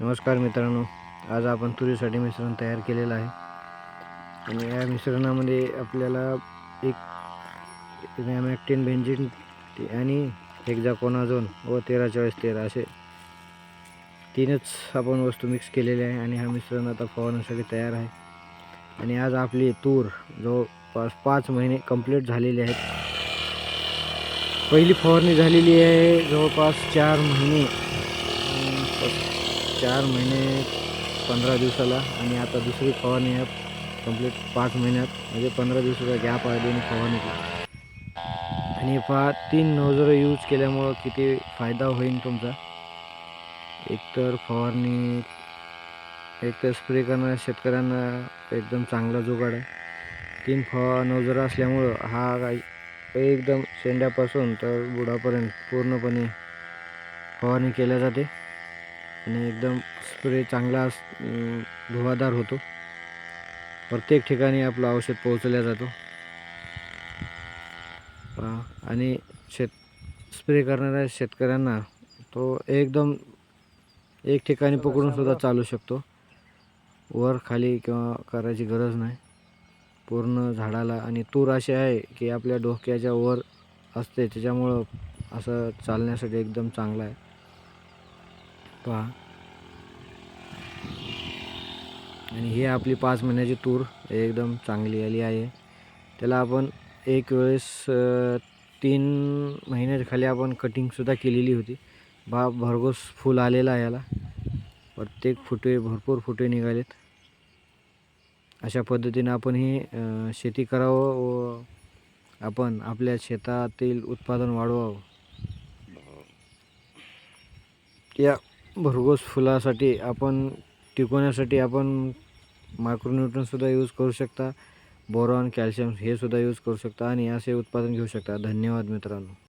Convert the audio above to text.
नमस्कार मित्रांनो आज आपण तुरीसाठी मिश्रण तयार केलेलं आहे. आणि या मिश्रणामध्ये आपल्याला एक मॅमॅक्टिन बेंजिन आणि हेक्झाकोनाझोन व तेरा चाळीस तेरा असे तीनच आपण वस्तू मिक्स केलेले आहे आणि हा मिश्रण आता फवारण्यासाठी तयार आहे. आणि आज आपली तूर जवळपास पाच महिने कंप्लीट झालेले आहेत पहिली फवारणी झालेली आहे जवळपास चार महिने. चार महिने पंधरा दिवसाला आणि आता दुसरी फवारणी आहे कंप्लीट पाच महिन्यात. म्हणजे पंधरा दिवसाचा गॅप आहे आणि फवारणी आणि पहा तीन नवजरं यूज केल्यामुळं किती फायदा होईल तुमचा. एकतर फवारणी एकतर स्प्रे करणाऱ्या शेतकऱ्यांना एकदम चांगला जुगाड आहे. तीन फवा नवजरं असल्यामुळं हा काही एकदम शेंड्यापासून तर बुडापर्यंत पूर्णपणे फवारणी केल्या जाते. आणि एकदम स्प्रे चांगला धुवादार होतो. प्रत्येक ठिकाणी आपलं औषध पोहोचल्या जातो. आणि शेत स्प्रे करणाऱ्या शेतकऱ्यांना तो एकदम एक ठिकाणी पकडून सुद्धा चालू शकतो. वर खाली किंवा करायची गरज नाही. पूर्ण झाडाला आणि तूर अशी आहे की आपल्या डोक्याच्या वर असते. त्याच्यामुळं असं चालण्यासाठी एकदम चांगलं आहे. पहा. आणि ही आपली पाच महिन्याची तूर एकदम चांगली आली आहे. त्याला आपण एक वेळेस तीन महिन्याच्या खाली आपण कटिंगसुद्धा केलेली होती. बा भरघोस फूल आलेला आहे याला. प्रत्येक फुटे भरपूर फुटे निघालेत. अशा पद्धतीने आपण ही शेती करावं व आपण आपल्या शेतातील उत्पादन वाढवावं. या. भरघोस फुलासाठी आपण टिकवण्यासाठी आपण मायक्रोन्यूट्रनसुद्धा यूज करू शकता. बोरॉन कॅल्शियम हे सुद्धा यूज करू शकता आणि असे उत्पादन घेऊ शकता. धन्यवाद मित्रांनो.